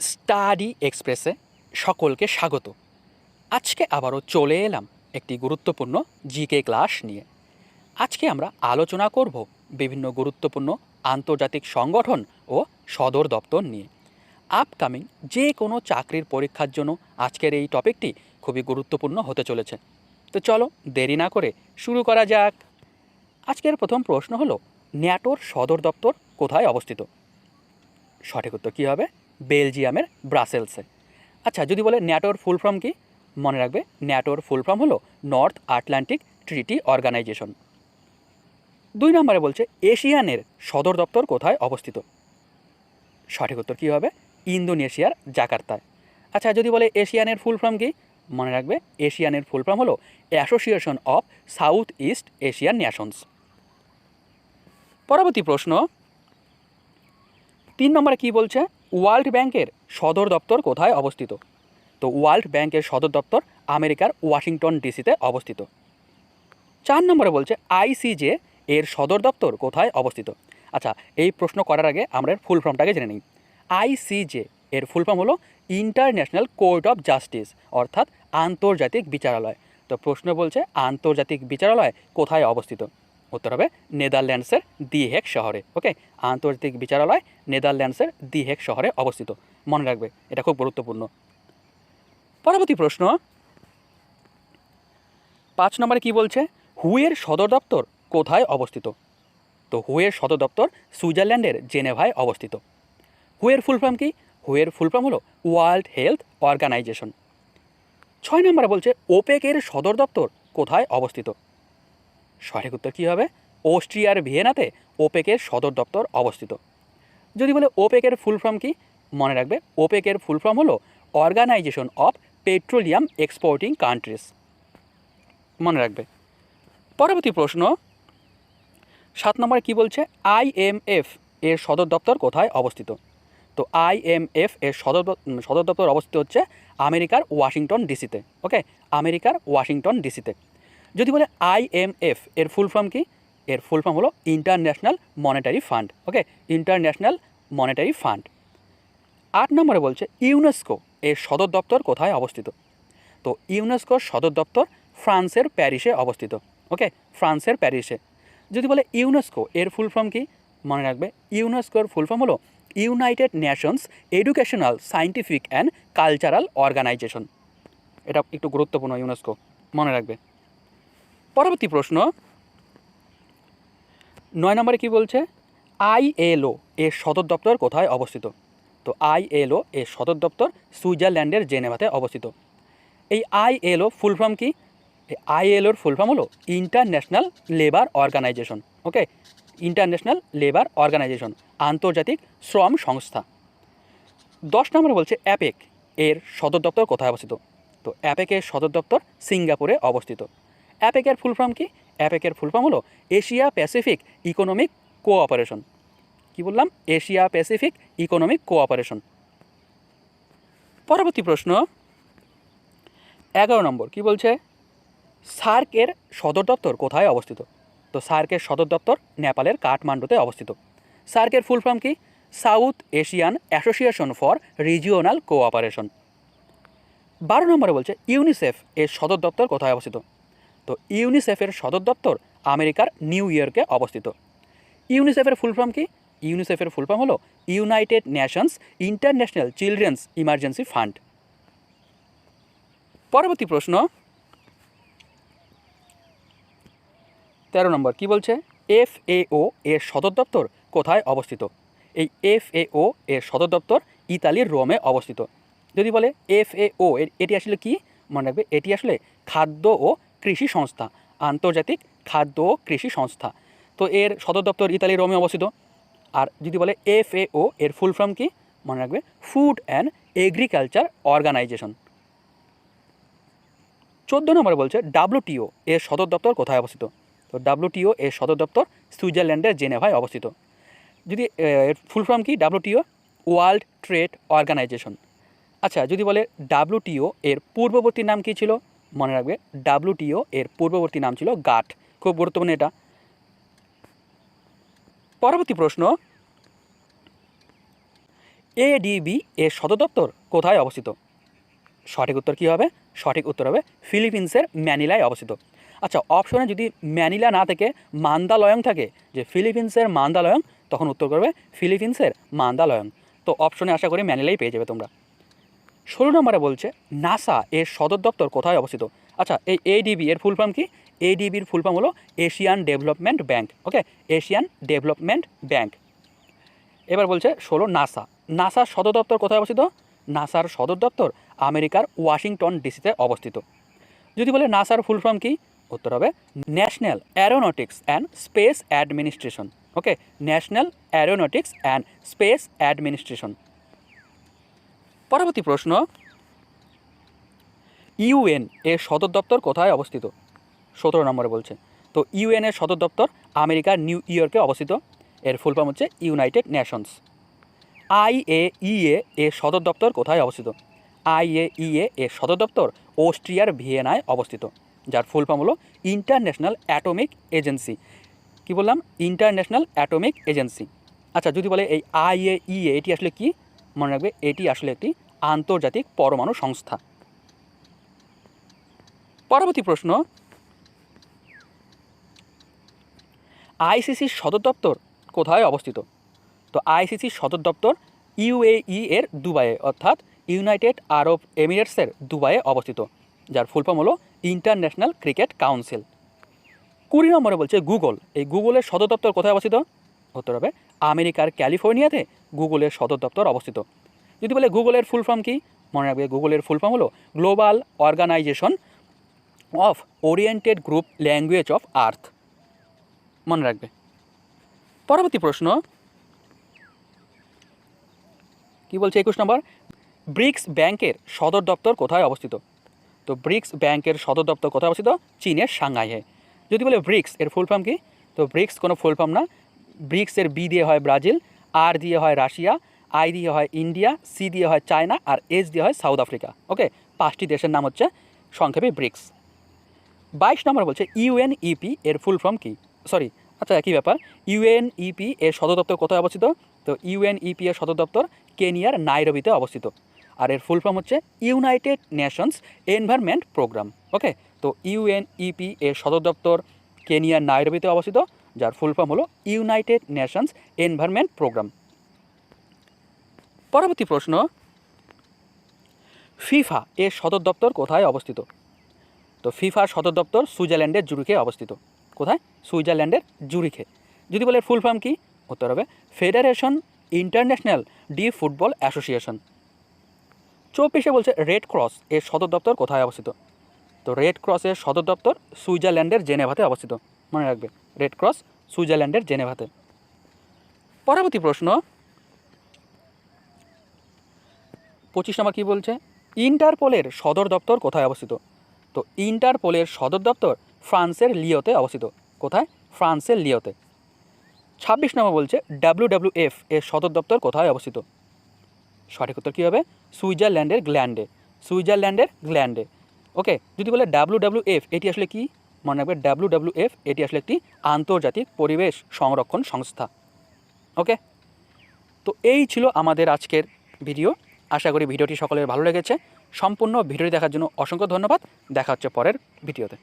Study এক্সপ্রেসে সকলকে স্বাগত। আজকে আবারও চলে এলাম একটি গুরুত্বপূর্ণ জিকে ক্লাস নিয়ে। আজকে আমরা আলোচনা করব বিভিন্ন গুরুত্বপূর্ণ আন্তর্জাতিক সংগঠন ও সদর দপ্তর নিয়ে। আপকামিং যে কোনো চাকরির পরীক্ষার জন্য আজকের এই টপিকটি খুবই গুরুত্বপূর্ণ হতে চলেছে। তো চলো দেরি না করে শুরু করা যাক। আজকের প্রথম প্রশ্ন হলো, ন্যাটোর সদর দপ্তর কোথায় অবস্থিত? সঠিক উত্তর কী হবে? বেলজিয়ামের ব্রাসেলসে। আচ্ছা যদি বলে ন্যাটোর ফুল ফর্ম কি? মনে রাখবে, ন্যাটোর ফুল ফর্ম হলো নর্থ আটলান্টিক ট্রিটি অর্গানাইজেশন। দুই নম্বরে বলছে, এশিয়ানের সদর দপ্তর কোথায় অবস্থিত? সঠিক উত্তর কী হবে? ইন্দোনেশিয়ার জাকার্তায়। আচ্ছা যদি বলে এশিয়ানের ফুল ফর্ম কি? মনে রাখবে, এশিয়ানের ফুল ফর্ম হলো Association of South East Asian Nations. পরবর্তী প্রশ্ন। তিন নম্বরে কি বলছে? ওয়ার্ল্ড ব্যাংকের সদর দপ্তর কোথায় অবস্থিত? তো ওয়ার্ল্ড ব্যাংকের সদর দপ্তর আমেরিকার ওয়াশিংটন ডিসিতে অবস্থিত। চার নম্বরে বলছে আইসিজে এর সদর দপ্তর কোথায় অবস্থিত? আচ্ছা এই প্রশ্ন করার আগে আমরা ফুল ফর্মটাকে জেনে নিই। আইসিজে এর ফুল ফর্ম হলো ইন্টারন্যাশনাল কোর্ট অফ জাস্টিস অর্থাৎ আন্তর্জাতিক বিচারালয়। তো প্রশ্ন বলছে আন্তর্জাতিক বিচারালয় কোথায় অবস্থিত? উত্তর হবে নেদারল্যান্ডসের দি হেক শহরে ওকে আন্তর্জাতিক বিচারালয় নেদারল্যান্ডসের দি হেক শহরে অবস্থিত। মনে রাখবে, এটা খুব গুরুত্বপূর্ণ। পরবর্তী প্রশ্ন। পাঁচ নম্বরে কি বলছে? হুয়ের সদর দপ্তর কোথায় অবস্থিত? তো হুয়ের সদর দপ্তর সুইজারল্যান্ডের জেনেভায় অবস্থিত। হুয়ের ফুল ফর্ম কি? হুয়ের ফুল ফর্ম হলো ওয়ার্ল্ড হেলথ অর্গানাইজেশন। ছয় নম্বরে বলছে, ওপেকের সদর দপ্তর কোথায় অবস্থিত? সঠিক উত্তর কী হবে? অস্ট্রিয়ার ভিয়েনাতে ওপেকের সদর দপ্তর অবস্থিত। যদি বলে ওপেকের ফুল ফর্ম কি? মনে রাখবে, ওপেকের ফুল ফর্ম হলো Organization of Petroleum Exporting Countries. মনে রাখবে। পরবর্তী প্রশ্ন, সাত নম্বরে কি বলছে? আইএমএফ এর সদর দপ্তর কোথায় অবস্থিত? তো আইএমএফ এর সদর সদর দপ্তর অবস্থিত হচ্ছে আমেরিকার ওয়াশিংটন ডিসিতে, ওকে? আমেরিকার ওয়াশিংটন ডিসিতে। যদি বলে আইএমএফ এর ফুল ফর্ম কি? এর ফুল ফর্ম হলো International Monetary Fund okay International Monetary Fund আট নম্বরে বলছে ইউনেস্কো এর সদর দপ্তর কোথায় অবস্থিত? তো ইউনেস্কোর সদর দপ্তর ফ্রান্সের প্যারিসে অবস্থিত ওকে ফ্রান্সের প্যারিসে। যদি বলে ইউনেস্কো এর ফুল ফর্ম কি? মনে রাখবে ইউনেস্কোর ফুল ফর্ম হলো United Nations Educational Scientific and Cultural Organization এটা একটু গুরুত্বপূর্ণ ইউনেস্কো মনে রাখবে। পরবর্তী প্রশ্ন, নয় নম্বরে কি বলছে? আইএলও এর সদর দপ্তর কোথায় অবস্থিত? তো আইএলও এর সদর দপ্তর সুইজারল্যান্ডের জেনেভাতে অবস্থিত। এই আইএলও ফুল ফর্ম কি? আইএলওর ফুল ফর্ম হলো International Labour Organization, okay? International Labour Organization, আন্তর্জাতিক শ্রম সংস্থা। দশ নম্বরে বলছে অ্যাপেক, এর সদর দপ্তর কোথায় অবস্থিত? তো অ্যাপেকের সদর দপ্তর সিঙ্গাপুরে অবস্থিত। অ্যাপেকের ফুল ফর্ম কি? অ্যাপেকের ফুল ফর্ম হলো এশিয়া প্যাসিফিক ইকোনমিক কোঅপারেশন। কি বললাম? Asia Pacific Economic Cooperation. পরবর্তী প্রশ্ন। এগারো নম্বর, কি বলছে? সার্কের সদর দপ্তর কোথায় অবস্থিত? তো সার্কের সদর দপ্তর নেপালের কাঠমান্ডুতে অবস্থিত। সার্কের ফুল ফর্ম কি? South Asian Association for Regional Cooperation. বারো নম্বরে বলছে ইউনিসেফ এর সদর দপ্তর কোথায় অবস্থিত? তো ইউনিসেফের সদর দপ্তর আমেরিকার নিউ ইয়র্কে অবস্থিত। ইউনিসেফের ফুল ফর্ম কি? ইউনিসেফের ফুল ফর্ম হলো United Nations International Children's Emergency Fund. পরবর্তী প্রশ্ন। তেরো নম্বর, কি বলছে? এফ এফএও এর সদর দপ্তর কোথায় অবস্থিত? এই এফএও এর সদর দপ্তর ইতালির রোমে অবস্থিত। যদি বলে এফএও, এর এটি আসলে কি? মনে রাখবে, এটি আসলে খাদ্য ও কৃষি সংস্থা, আন্তর্জাতিক খাদ্য ও কৃষি সংস্থা। তো এর সদর দপ্তর ইতালির রোমে অবস্থিত। আর যদি বলে এফ এফএও, এর ফুল ফর্ম কি? মনে রাখবে ফুড অ্যান্ড এগ্রিকালচার অর্গানাইজেশন চোদ্দ নম্বরে বলছে ডাব্লুটিও এর সদর দপ্তর কোথায় অবস্থিত? তো ডাব্লুটিও এর সদর দপ্তর সুইজারল্যান্ডের জেনেভায় অবস্থিত। যদি এর ফুল ফর্ম কি? ডাব্লুটিও ওয়ার্ল্ড ট্রেড অর্গানাইজেশন আচ্ছা যদি বলে ডাব্লুটিও এর পূর্ববর্তী নাম কী ছিল? মনে রাখবে ডাব্লুটিও এর পূর্ববর্তী নাম ছিল গাট খুব গুরুত্বপূর্ণ এটা। পরবর্তী প্রশ্ন এডিবি এর সদর দপ্তর কোথায় অবস্থিত? সঠিক উত্তর কী হবে? সঠিক উত্তর হবে ফিলিপিন্সের ম্যানিলায় অবস্থিত। আচ্ছা অপশনে যদি ম্যানিলা না থেকে মান্দালয়ং থাকে, যে ফিলিপিন্সের মান্দালয়ং, তখন উত্তর করবে ফিলিপিন্সের মান্দালয়ং। তো অপশনে আশা করি ম্যানিলাই পেয়ে যাবে তোমরা। ষোলো নম্বরে বলছে, নাসা এর সদর দপ্তর কোথায় অবস্থিত? আচ্ছা এই এডিবি এর ফুল ফর্ম কি? এডিবির ফুল ফর্ম হলো Asian Development Bank okay Asian Development Bank এবার বলছে, ষোলো, নাসা। নাসার সদর দপ্তর কোথায় অবস্থিত? নাসার সদর দপ্তর আমেরিকার ওয়াশিংটন ডিসিতে অবস্থিত। যদি বলে নাসার ফুল ফর্ম কি, উত্তর হবে National Aeronautics and Space Administration okay National Aeronautics and Space Administration পরবর্তী প্রশ্ন। ইউএন এর সদর দপ্তর কোথায় অবস্থিত? সতেরো নম্বরে বলছে। তো ইউএন এর সদর দপ্তর আমেরিকার নিউ ইয়র্কে অবস্থিত। এর ফুল ফর্ম হচ্ছে ইউনাইটেড নেশনস। আইএইএ এর সদর দপ্তর কোথায় অবস্থিত? আইএইএ এর সদর দপ্তর অস্ট্রিয়ার ভিয়েনায় অবস্থিত। যার ফুল ফর্ম হলো ইন্টারন্যাশনাল অ্যাটমিক এজেন্সি। কি বললাম? International Atomic Agency. আচ্ছা যদি বলে এই আইএইএ এটি আসলে কি? মনে রাখবে, এটি আসলে একটি আন্তর্জাতিক পরমাণু সংস্থা। পরবর্তী প্রশ্ন। আইসিসির সদর দপ্তর কোথায় অবস্থিত? তো আইসিসির সদর দপ্তর ইউএই এর দুবাইয়ে, অর্থাৎ ইউনাইটেড আরব এমিরেটসের দুবাইয়ে অবস্থিত, যার ফুল ফর্ম হলো ইন্টারন্যাশনাল ক্রিকেট কাউন্সিল। কুড়ি নম্বরে বলছে গুগল। এই গুগলের সদর দপ্তর কোথায় অবস্থিত? উত্তর হবে আমেরিকার ক্যালিফোর্নিয়াতে গুগলের সদর দপ্তর অবস্থিত। যদি বলে গুগলের ফুল ফর্ম কী? মনে রাখবে গুগলের ফুল ফর্ম হলো global organisation of oriented group language of Earth মনে রাখবে। পরবর্তী প্রশ্ন। কি বলছে একুশ নম্বর? ব্রিক্স ব্যাংকের সদর দপ্তর কোথায় অবস্থিত? তো ব্রিক্স ব্যাংকের সদর দপ্তর কোথায় অবস্থিত? চীনের সাংহাইয়ে। যদি বলে ব্রিক্স, এর ফুল ফর্ম কি? তো ব্রিক্স কোনো ফুল ফর্ম না। ব্রিক্সের বি দিয়ে হয় ব্রাজিল, আর দিয়ে হয় রাশিয়া, আই দিয়ে হয় ইন্ডিয়া, সি দিয়ে হয় চায়না, আর এস দিয়ে হয় সাউথ আফ্রিকা। ওকে, পাঁচটি দেশের নাম হচ্ছে সংক্ষেপে ব্রিক্স। বাইশ নম্বর বলছে ইউএনইপি এর ফুল ফর্ম কী? সরি আচ্ছা একই ব্যাপার। ইউএন ইপি এর সদর দপ্তর কোথায় অবস্থিত? তো ইউএনইপি এর সদর দপ্তর কেনিয়ার নাইরবিতে অবস্থিত। আর এর ফুল ফর্ম হচ্ছে United Nations Environment Programme. Okay, তো ইউএন ইপি এর সদর দপ্তর কেনিয়ার নাইরবিতে অবস্থিত। যার ফুল ফর্ম হলো ইউনাইটেড নেশনস এনভায়রনমেন্ট প্রোগ্রাম পরবর্তী প্রশ্ন ফিফা এর সদর দপ্তর কোথায় অবস্থিত? তো ফিফার সদর দপ্তর সুইজারল্যান্ডের জুরিখে অবস্থিত। কোথায়? সুইজারল্যান্ডের জুরিখে। যদি বলে ফুল ফর্ম কি? উত্তর হবে Federation International de Football Association চব্বিশে বলছে রেড ক্রস এর সদর দপ্তর কোথায় অবস্থিত? তো রেড ক্রসের সদর দপ্তর সুইজারল্যান্ডের জেনেভাতে অবস্থিত। মনে রাখবে। রেড ক্রস সুইজারল্যান্ডের জেনেভাতে। পরবর্তী প্রশ্ন। পঁচিশ নম্বর কী বলছে? ইন্টারপোলের সদর দপ্তর কোথায় অবস্থিত? তো ইন্টারপোলের সদর দপ্তর ফ্রান্সের লিওতে অবস্থিত। কোথায়? ফ্রান্সের লিওতে। ছাব্বিশ নম্বর বলছে ডাব্লিউডাব্লিউএফ এর সদর দপ্তর কোথায় অবস্থিত? সঠিক উত্তর কী হবে? সুইজারল্যান্ডের গ্ল্যান্ডে। সুইজারল্যান্ডের গ্ল্যান্ডে। ওকে, যদি বলে ডাব্লিউডাব্লিউএফ এটি আসলে কি? মনে রাখবে ডাব্লিউডাব্লিউএফ এটি আসলে একটি আন্তর্জাতিক পরিবেশ সংরক্ষণ সংস্থা। ওকে? তো এই ছিল আমাদের আজকের ভিডিও। আশা করি ভিডিওটি সকলের ভালো লেগেছে। সম্পূর্ণ ভিডিওটি দেখার জন্য অসংখ্য ধন্যবাদ। দেখা হচ্ছে পরের ভিডিওতে।